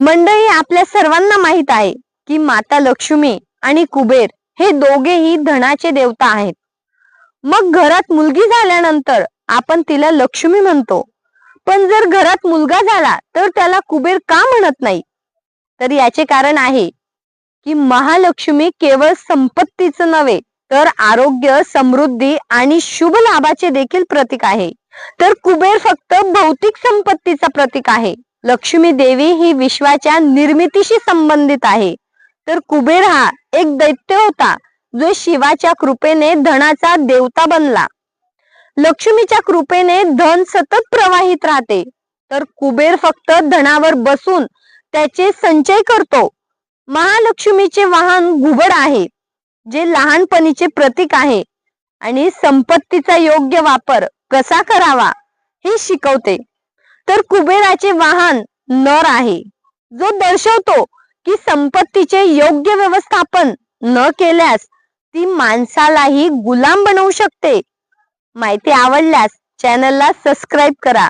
मंडळी आपल्या सर्वांना माहीत आहे की माता लक्ष्मी आणि कुबेर हे दोघेही धनाचे देवता आहेत. मग घरात मुलगी झाल्यानंतर आपण तिला लक्ष्मी म्हणतो. पण जर घरात मुलगा झाला तर त्याला कुबेर का म्हणत नाही? तर याचे कारण आहे की महालक्ष्मी केवळ संपत्तीचं नव्हे तर आरोग्य समृद्धी आणि शुभ लाभाचे देखील प्रतीक आहे. तर कुबेर फक्त भौतिक संपत्तीचा प्रतीक आहे. लक्ष्मी देवी ही विश्वाच्या निर्मितीशी संबंधित आहे. तर कुबेर हा एक दैत्य होता जो शिवाच्या कृपेने धनाचा देवता बनला. लक्ष्मीच्या कृपेने धन सतत प्रवाहित राहते. तर कुबेर फक्त धनावर बसून त्याचे संचय करतो. महालक्ष्मीचे वाहन घुबड आहे. जे लहानपणीचे प्रतीक आहे आणि संपत्तीचा योग्य वापर कसा करावा हे शिकवते. तर कुबेराचे वाहन नर आहे. जो दर्शवतो की संपत्तीचे योग्य व्यवस्थापन न केल्यास ती माणसालाही गुलाम बनवू शकते. माहिती आवडल्यास चॅनलला सबस्क्राईब करा.